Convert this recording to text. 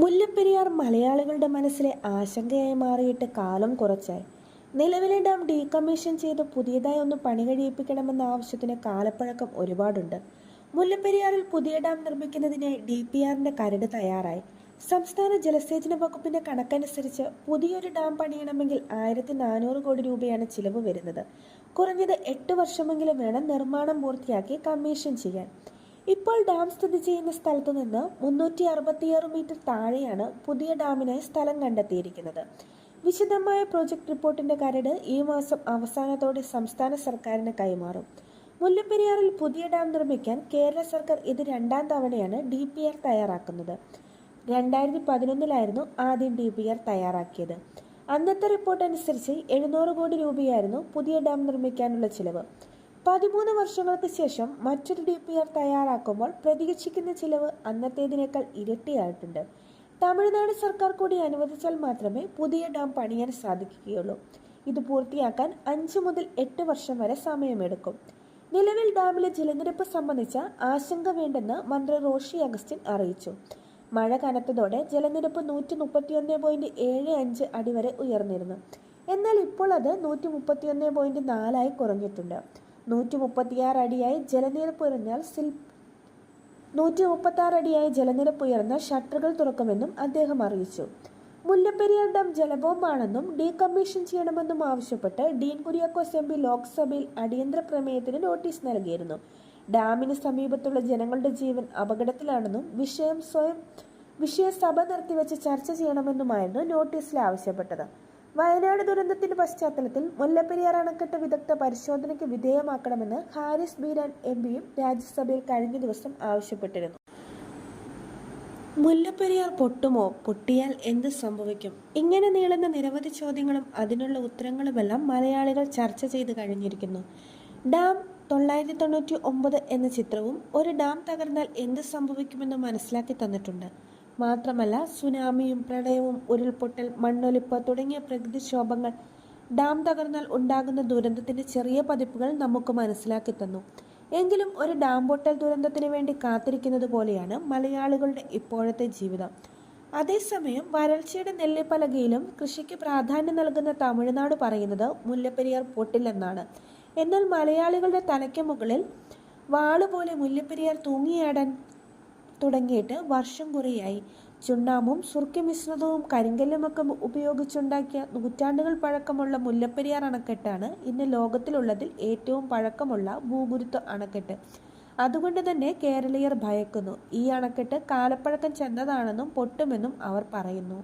മുല്ലപ്പെരിയാർ മലയാളികളുടെ മനസ്സിലെ ആശങ്കയായി മാറിയിട്ട് കാലം കുറച്ചായി. നിലവിലെ ഡാം ഡീകമ്മീഷൻ ചെയ്ത് പുതിയതായി ഒന്ന് പണി കഴിയിപ്പിക്കണമെന്ന ആവശ്യത്തിന് കാലപ്പഴക്കം ഒരുപാടുണ്ട്. മുല്ലപ്പെരിയാറിൽ പുതിയ ഡാം നിർമ്മിക്കുന്നതിനായി ഡി പി ആറിന്റെ കരട് തയ്യാറായി. സംസ്ഥാന ജലസേചന വകുപ്പിന്റെ കണക്കനുസരിച്ച് പുതിയൊരു ഡാം പണിയണമെങ്കിൽ ആയിരത്തി നാനൂറ് കോടി രൂപയാണ് ചിലവ് വരുന്നത്. കുറഞ്ഞത് എട്ട് വർഷമെങ്കിലും വേണം നിർമ്മാണം പൂർത്തിയാക്കി കമ്മീഷൻ ചെയ്യാൻ. ഇപ്പോൾ ഡാം സ്ഥിതി ചെയ്യുന്ന സ്ഥലത്തു നിന്ന് മുന്നൂറ്റി അറുപത്തിയാറ് മീറ്റർ താഴെയാണ് പുതിയ ഡാമിനായി സ്ഥലം കണ്ടെത്തിയിരിക്കുന്നത്. വിശദമായ പ്രോജക്ട് റിപ്പോർട്ടിന്റെ കരട് ഈ മാസം അവസാനത്തോടെ സംസ്ഥാന സർക്കാരിന് കൈമാറും. മുല്ലപ്പെരിയാറിൽ പുതിയ ഡാം നിർമ്മിക്കാൻ കേരള സർക്കാർ ഇത് രണ്ടാം തവണയാണ് ഡി പി ആർ തയ്യാറാക്കുന്നത്. രണ്ടായിരത്തി പതിനൊന്നിലായിരുന്നു ആദ്യം ഡി പി ആർ തയ്യാറാക്കിയത്. അന്നത്തെ റിപ്പോർട്ട് അനുസരിച്ച് എഴുന്നൂറ് കോടി രൂപയായിരുന്നു പുതിയ ഡാം നിർമ്മിക്കാനുള്ള ചിലവ്. പതിമൂന്ന് വർഷങ്ങൾക്ക് ശേഷം മറ്റൊരു ഡി പി ആർ തയ്യാറാക്കുമ്പോൾ പ്രതീക്ഷിക്കുന്ന ചിലവ് അന്നത്തേതിനേക്കാൾ ഇരട്ടിയായിട്ടുണ്ട്. തമിഴ്നാട് സർക്കാർ കൂടി അനുവദിച്ചാൽ മാത്രമേ പുതിയ ഡാം പണിയാൻ സാധിക്കുകയുള്ളൂ. ഇത് പൂർത്തിയാക്കാൻ അഞ്ച് മുതൽ എട്ട് വർഷം വരെ സമയമെടുക്കും. നിലവിൽ ഡാമിലെ ജലനിരപ്പ് സംബന്ധിച്ച ആശങ്ക വേണ്ടെന്ന് മന്ത്രി റോഷി അഗസ്റ്റിൻ അറിയിച്ചു. മഴ കനത്തതോടെ ജലനിരപ്പ് നൂറ്റി മുപ്പത്തിയൊന്ന് പോയിന്റ് ഏഴ് അഞ്ച് അടി വരെ ഉയർന്നിരുന്നു. എന്നാൽ ഇപ്പോൾ അത് നൂറ്റി മുപ്പത്തിയൊന്ന് പോയിന്റ് നാലായി കുറഞ്ഞിട്ടുണ്ട്. നൂറ്റി മുപ്പത്തിയാറ് അടിയായി ജലനിരപ്പ് ഉയർന്നാൽ സിൽ നൂറ്റി മുപ്പത്തി ആറ് അടിയായി ജലനിരപ്പ് ഉയർന്ന ഷട്ടറുകൾ തുറക്കുമെന്നും അദ്ദേഹം അറിയിച്ചു. മുല്ലപ്പെരിയാർ ഡാം ജലബോംബാണെന്നും ഡീകമ്മീഷൻ ചെയ്യണമെന്നും ആവശ്യപ്പെട്ട് ഡീൻ കുര്യാക്കോസ് എം പി ലോക്സഭയിൽ അടിയന്തര പ്രമേയത്തിന് നോട്ടീസ് നൽകിയിരുന്നു. ഡാമിന് സമീപത്തുള്ള ജനങ്ങളുടെ ജീവൻ അപകടത്തിലാണെന്നും വിഷയം സ്വയം വിഷയസഭ നിർത്തിവെച്ച് ചർച്ച ചെയ്യണമെന്നുമായിരുന്നു നോട്ടീസിൽ ആവശ്യപ്പെട്ടത്. വയനാട് ദുരന്തത്തിന്റെ പശ്ചാത്തലത്തിൽ മുല്ലപ്പെരിയാർ അണക്കെട്ട് വിദഗ്ധ പരിശോധനയ്ക്ക് വിധേയമാക്കണമെന്ന് ഹാരിസ് ബീരാൻ എം പിയും രാജ്യസഭയിൽ കഴിഞ്ഞ ദിവസം ആവശ്യപ്പെട്ടിരുന്നു. മുല്ലപ്പെരിയാർ പൊട്ടുമോ? പൊട്ടിയാൽ എന്ത് സംഭവിക്കും? ഇങ്ങനെ നീളുന്ന നിരവധി ചോദ്യങ്ങളും അതിനുള്ള ഉത്തരങ്ങളുമെല്ലാം മലയാളികൾ ചർച്ച ചെയ്ത് കഴിഞ്ഞിരിക്കുന്നു. ഡാം തൊള്ളായിരത്തി തൊണ്ണൂറ്റി ഒമ്പത് എന്ന ചിത്രവും ഒരു ഡാം തകർന്നാൽ എന്ത് സംഭവിക്കുമെന്ന് മനസ്സിലാക്കി തന്നിട്ടുണ്ട്. മാത്രമല്ല സുനാമിയും പ്രളയവും ഉരുൾപൊട്ടൽ മണ്ണൊലിപ്പ് തുടങ്ങിയ പ്രകൃതിക്ഷോഭങ്ങൾ ഡാം തകർന്നാൽ ഉണ്ടാകുന്ന ദുരന്തത്തിന്റെ ചെറിയ പതിപ്പുകൾ നമുക്ക് മനസ്സിലാക്കി തന്നു. എങ്കിലും ഒരു ഡാം പൊട്ടൽ ദുരന്തത്തിന് വേണ്ടി കാത്തിരിക്കുന്നത് പോലെയാണ് മലയാളികളുടെ ഇപ്പോഴത്തെ ജീവിതം. അതേസമയം വരൾച്ചയുടെ നെല്ലിപ്പലകയിലും കൃഷിക്ക് പ്രാധാന്യം നൽകുന്ന തമിഴ്നാട് പറയുന്നത് മുല്ലപ്പെരിയാർ പൊട്ടില്ലെന്നാണ് എന്നാൽ മലയാളികളുടെ തലയ്ക്ക് മുകളിൽ വാളുപോലെ മുല്ലപ്പെരിയാർ തൂങ്ങിയാടാൻ തുടങ്ങിയിട്ട് വർഷം കുറയായി. ചുണ്ണാമ്പും സുർക്കി മിശ്രിതവും കരിങ്കല്ലുമൊക്കെ ഉപയോഗിച്ചുണ്ടാക്കിയ നൂറ്റാണ്ടുകൾ പഴക്കമുള്ള മുല്ലപ്പെരിയാർ അണക്കെട്ടാണ് ഇന്ന് ലോകത്തിലുള്ളതിൽ ഏറ്റവും പഴക്കമുള്ള ഭൂഗുരുത്വ അണക്കെട്ട്. അതുകൊണ്ട് തന്നെ കേരളീയർ ഭയക്കുന്നു. ഈ അണക്കെട്ട് കാലപ്പഴക്കം ചെന്നതാണെന്നും പൊട്ടുമെന്നും അവർ പറയുന്നു.